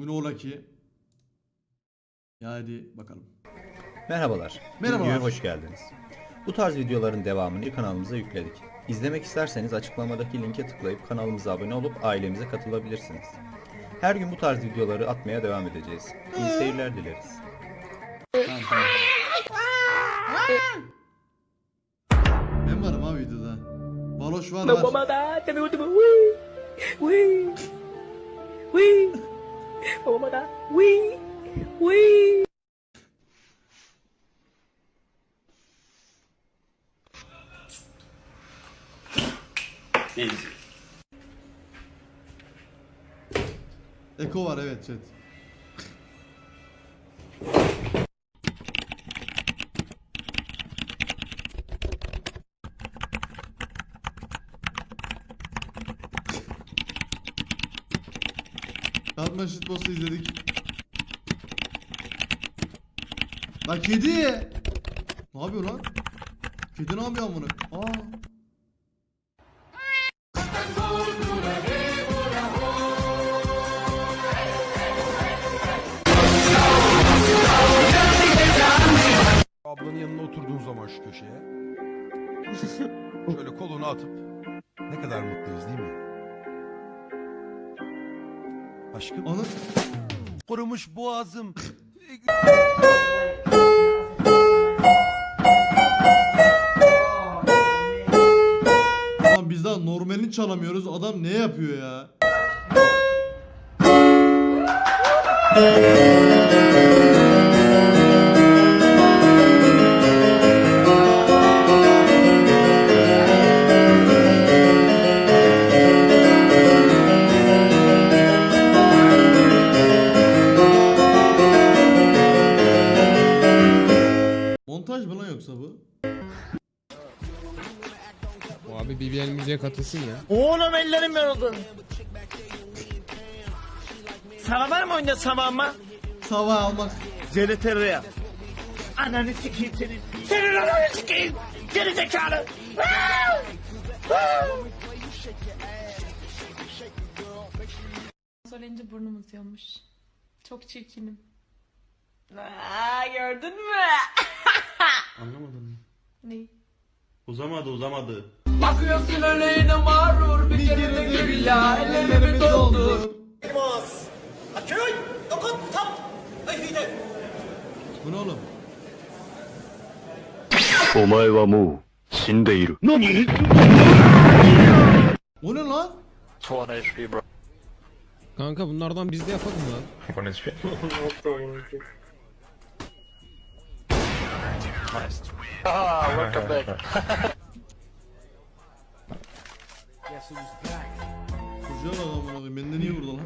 Bu ne ola ki? Ya hadi bakalım. Merhabalar. Merhabalar. Videoya hoş geldiniz. Bu tarz videoların devamını kanalımıza yükledik. İzlemek isterseniz açıklamadaki linke tıklayıp kanalımıza abone olup ailemize katılabilirsiniz. Her gün bu tarz videoları atmaya devam edeceğiz. İyi seyirler dileriz. Tamam tamam. Ben varım ha videoda. Baloş var var. Ui! Vou mandar. Ui! Ui! Eko var evet chat. Batman shitpost'u izledik. Lan kedi! Ne yapıyor lan? Kedi ne yapıyor amına? Aa. Ablanın yanına oturduğun zaman şu köşeye. Şöyle kolunu atıp ne kadar mutluyuz değil mi? Aşkım Onu kurumuş boğazım. Lan biz daha normalini çalamıyoruz. Adam ne yapıyor ya? Katılsın ya. Oğlum ellerim yoruldu. Sana var mı oyunda sabahıma? Sabah almak. Zeneterre yap. Ananı sikeyim senin. Senin ananı sikeyim. Geri zekalı. Söyleyince burnum uzuyormuş. Çok çirkinim. Aa, gördün mü? Anlamadım mı? ne? Uzamadı uzamadı. Bakıyorsun öyle yine mağrur bir kere de gül ya ellerimi doldur. Bu ne oğlum? お前はもう死んでいる。 O ne lan? Kanka bunlardan biz de yapalım lan. Çocuğa bak amına koyayım. Benden niye vurdu lan?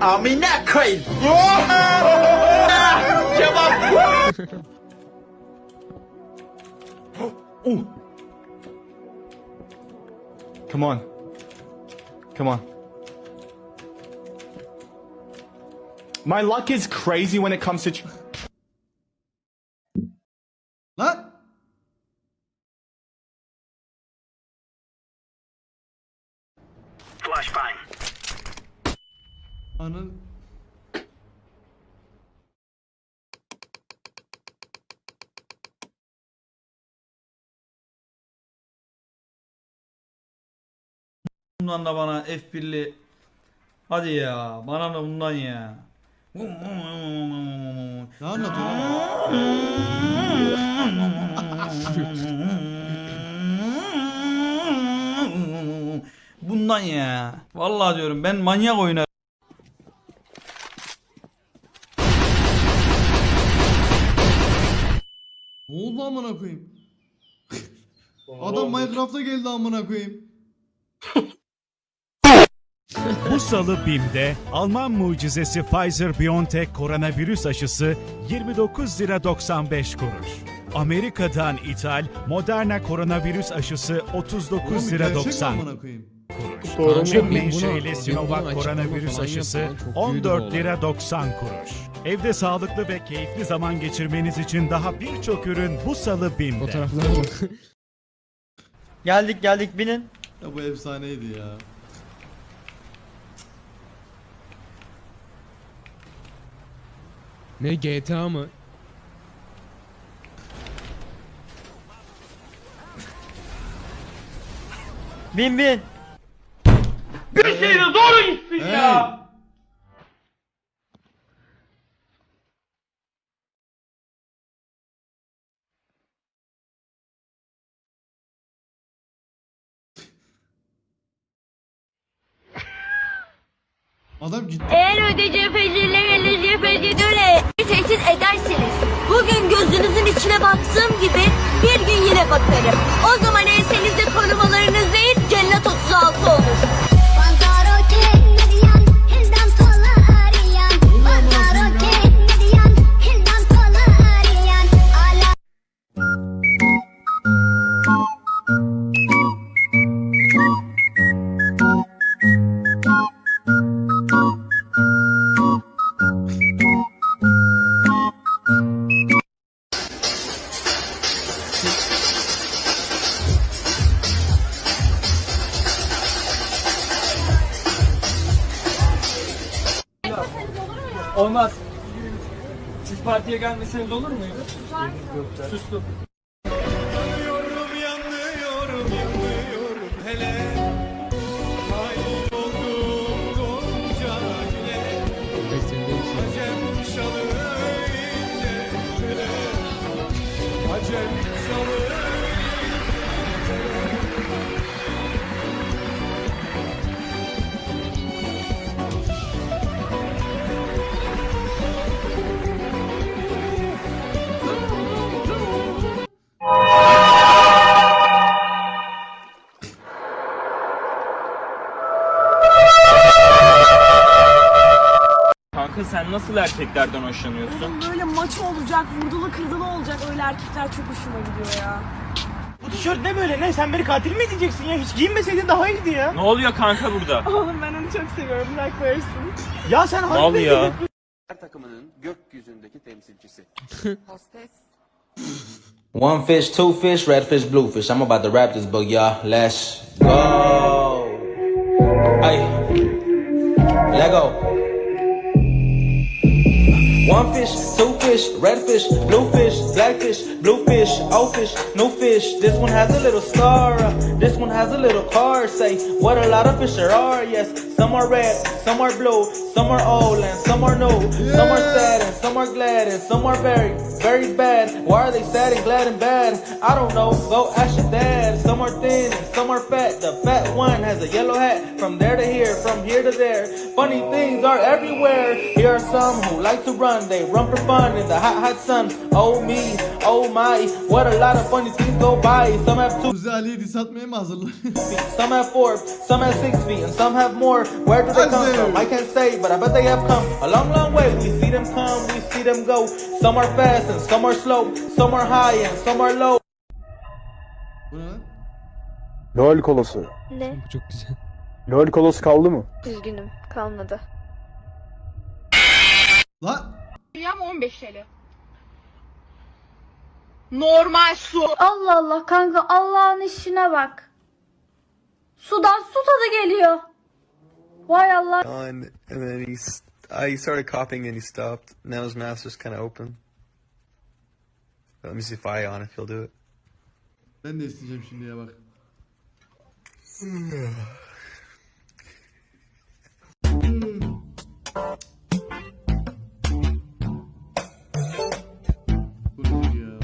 Amına koyayım. Come on. Come on. My luck is crazy when it comes to. Lan! Anın... Bundan da bana F1'li Hadi ya bana da bundan ya. Ne anlatıyor lan? Bundan ya. Vallahi diyorum ben manyak oynarım. Ne oldu amına koyayım? Adam Minecraft'a geldi amına koyayım. Bu salı BİM'de Alman mucizesi Pfizer-BioNTech koronavirüs aşısı 29 lira 95 kuruş. Amerika'dan ithal Moderna koronavirüs aşısı 39 Oğlum lira gerçek mi 90. amına koyayım? kuruş. Buna- menşeili Sinovac koronavirüs aşısı yapmadan çok büyüdü bu 14 olay. lira 90 kuruş. Evde sağlıklı ve keyifli zaman geçirmeniz için daha birçok ürün bu salı BİM'de. Geldik geldik binin. Ya bu efsaneydi ya. Ne GTA mı? Bin bin. Bir şeyle doğru gitsin Hey. ya. Adam gitti. Eğer ödeyeceği Olmaz. Siz partiye gelmeseniz olur muydu? Sustum. Nasıl erkeklerden hoşlanıyorsun? Böyle maç olacak, vurdulu kırdılı olacak öyle erkekler çok hoşuma gidiyor ya. Bu tişört ne böyle ne? Sen beni katil mi edeceksin ya? Hiç giyinmeseydin daha iyiydi ya. Ne oluyor kanka burada? Oğlum ben onu çok seviyorum bırak versin. ya sen Mal ya. takımının gökyüzündeki temsilcisi. Hostes. One fish, two fish, red fish, blue fish. I'm about to wrap this book, y'all. Let's go. Hey, let go. One fish, two fish, red fish, blue fish, black fish, blue fish, old fish, new fish. This one has a little star, uh, this one has a little car. Say, what a lot of fish there are. Yes, some are red, some are blue, some are old and some are new. Some are some are glad and some are very, very bad. Why are they sad and glad and bad? I don't know. Go ask your dad. Some are thin and some are fat. The fat one has a yellow hat. From there to here, from here to there. Funny things are everywhere. Here are some who like to run. They run for fun in the hot, hot sun. Oh me, oh my. What a lot of funny things go by. Some have two Kuzi Ali'yi atmaya mı hazırlanıyor? feet, some have four, some have six feet, and some have more. Where do they come from? I can't say, but I bet they have come a long, long way. We see them come, we see them go. Some are fast and some are slow. Some are high and some are low. Bu ne lan? LOL kolosu. Ne? Bu çok güzel. LOL kolosu kaldı mı? Üzgünüm kalmadı. Lan! Dünyam 15 TL. Normal su. Allah Allah kanka Allah'ın işine bak. Sudan su tadı geliyor. Vay Allah. And, and then he's, I started copying and he stopped. Now his mouth's just kind of open. Let me see if I on if he'll do it. Ben de isteyeceğim şimdi ya bak. Bu ne ya?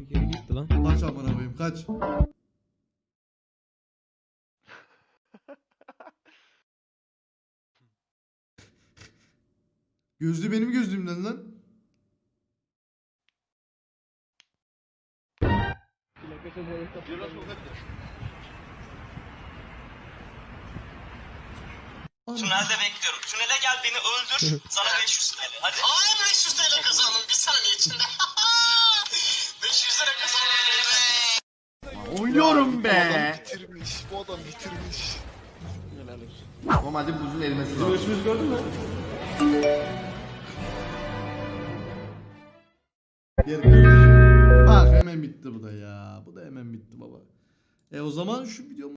Bir kere gitti lan. Kaç amına koyayım kaç. Gözlü benim gözlüğümden lan. Tünelde bekliyorum. Tünele gel beni öldür. Sana 500 TL. Hadi. Aa 500 TL kazandım bir saniye içinde. 500 lira kazandım. Oynuyorum be. bitirmiş. Bu adam bitirmiş. Normalde buzun erimesi lazım. Bizim gördün mü? Bak hemen bitti bu da ya. Bu da hemen bitti baba. E o zaman şu video